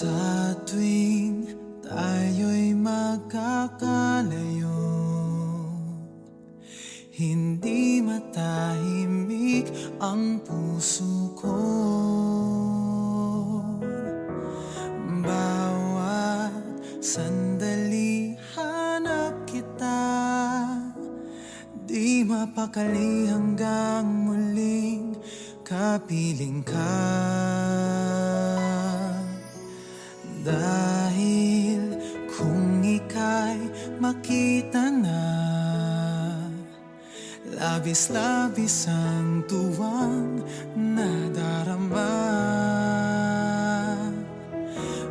Sa tuwing tayo'y magkakalayo Hindi matahimik ang puso ko. Bawat sandali hanap kita. Di mapakali hanggang muling kapiling ka makita na. Labis-labis ang tuwang nadarama.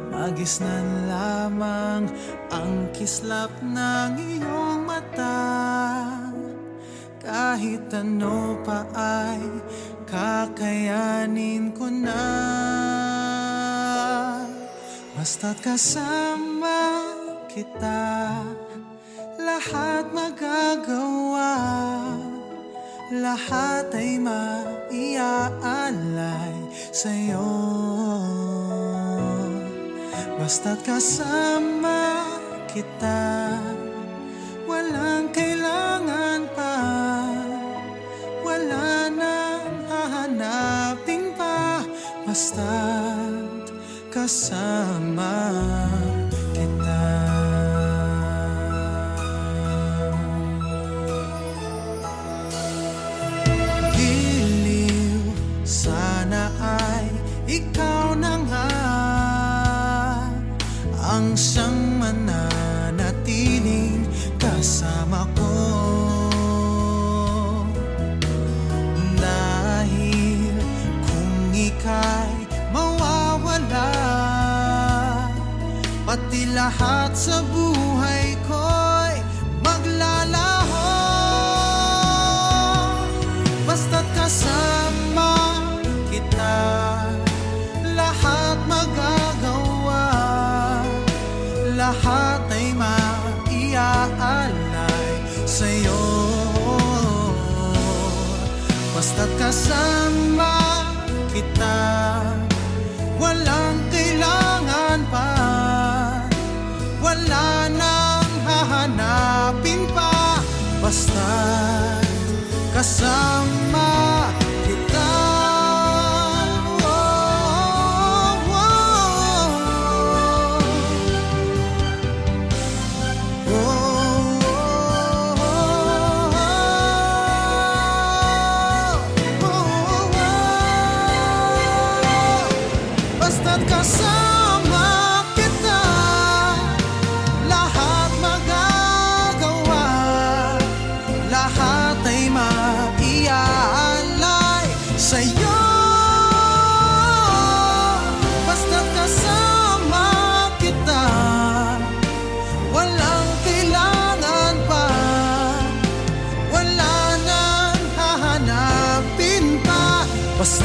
Magisnan lamang ang kislap ng iyong mata. Kahit ano pa ay kakayanin ko na. Basta't kasama kita. Lahat magagawa. Lahat ay maiaalay sa'yo. Basta't kasama kita Walang kailangan pa. Wala nang hahanapin pa. Basta't kasama lahat sa buhay ko'y maglalaho. Basta't kasama kita Lahat magagawa. Lahat ay maiaalay sa'yo. Basta't kasama kita kasama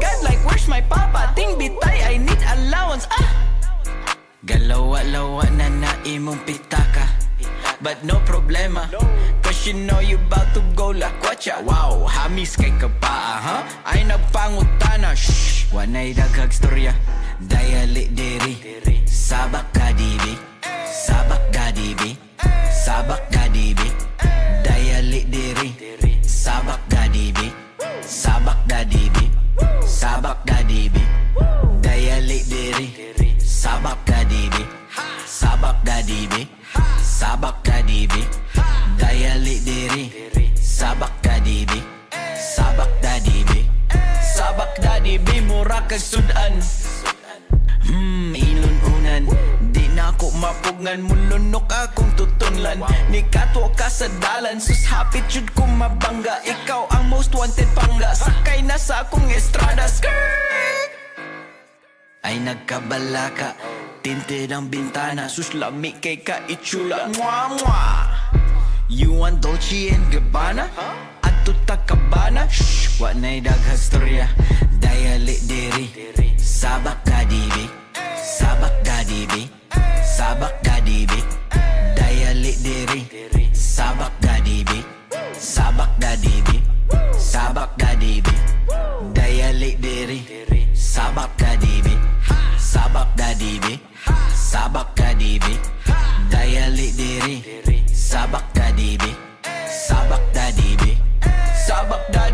god, like where's my papa? Ting bitay, I need allowance. Ah! Galawa-lawa na na imong pitaka. But no problema Cause you know you about to go la kwacha Wow, hamis kay kapaa, ha? Ay nagpangutana Shh, wanay daghag storya Dayali diri. Sabak ka dibi Sabak ka dibi Sabak ka dibi Mapugngan Mulunok akong tutunlan. Ni katwa ka sa dalan Sus hapit jud ko mabangga. Ikaw ang most wanted pangga Sakay na sa akong estrada. Skirt! Ay nagkabalaka Tinted ang bintana. Suslami kay ka itsura Mwah mwah! You want Dolce and Gabbana? Ato ta kabana? Shh, wa na'y daghag storya Dayali diri Sabak ka dibi Sabak ka dibi Sabak ka dibi Dayali diri Sabak ka dibi Sabak ka dibi Sabak ka dibi Dayali diri Sabak ka dibi Sabak ka dibi Sabak ka dibi Dayali diri Sabak ka dibi Sabak ka dibi Sabak ka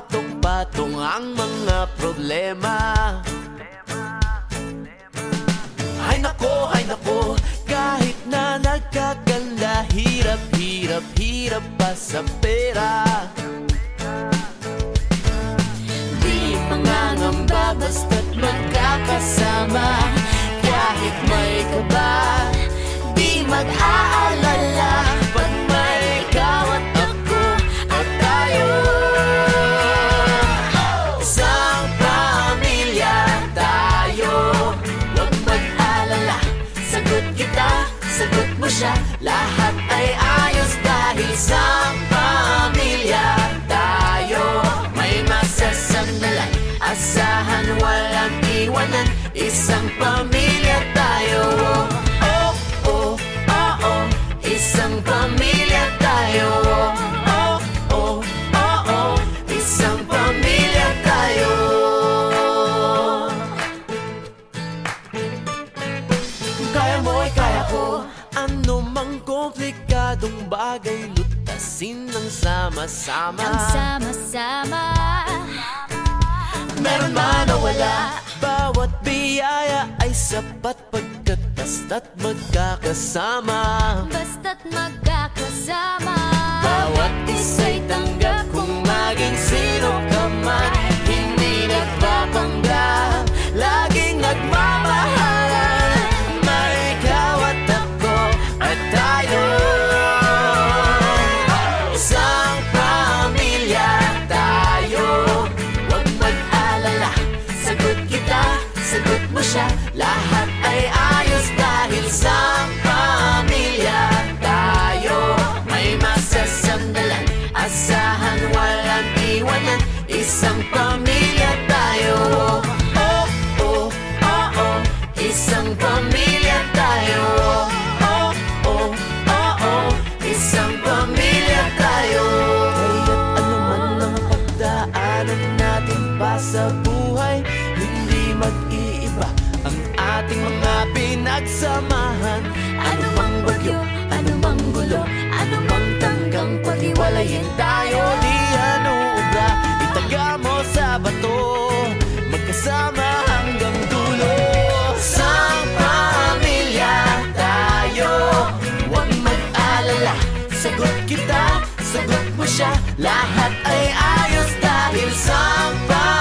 nagkapatong-patong-patong Ang mga problema. Ay nako, ay nako. Kahit na nagkagala Hirap, hirap, hirap pa sa pera. Di mangangamba basta't magkakasama. Kahit may kaba Di mag-aalala kita, sagot mo siya. Lahat ay ayos dahil sa pamilya. Tayo May masasandalan. Asahan walang iwanan. Isang pamilya tayo bagay Lutasin ng sama-sama. Ang sama-sama. Meron man o wala Bawat biyaya ay sapat pagkat Basta't magkakasama. Basta't magkakasama pa sa buhay? Hindi mag-iiba ang ating mga pinagsamahan. Ano mang bagyo, ano mang gulo Ano mang tanggang pag-iwalayin tayo Di ano ubra, itaga mo sa bato Magkasama hanggang dulo. Sang pamilya tayo Huwag mag-alala. Sagot kita, sagot mo siya. Lahat ay Love somebody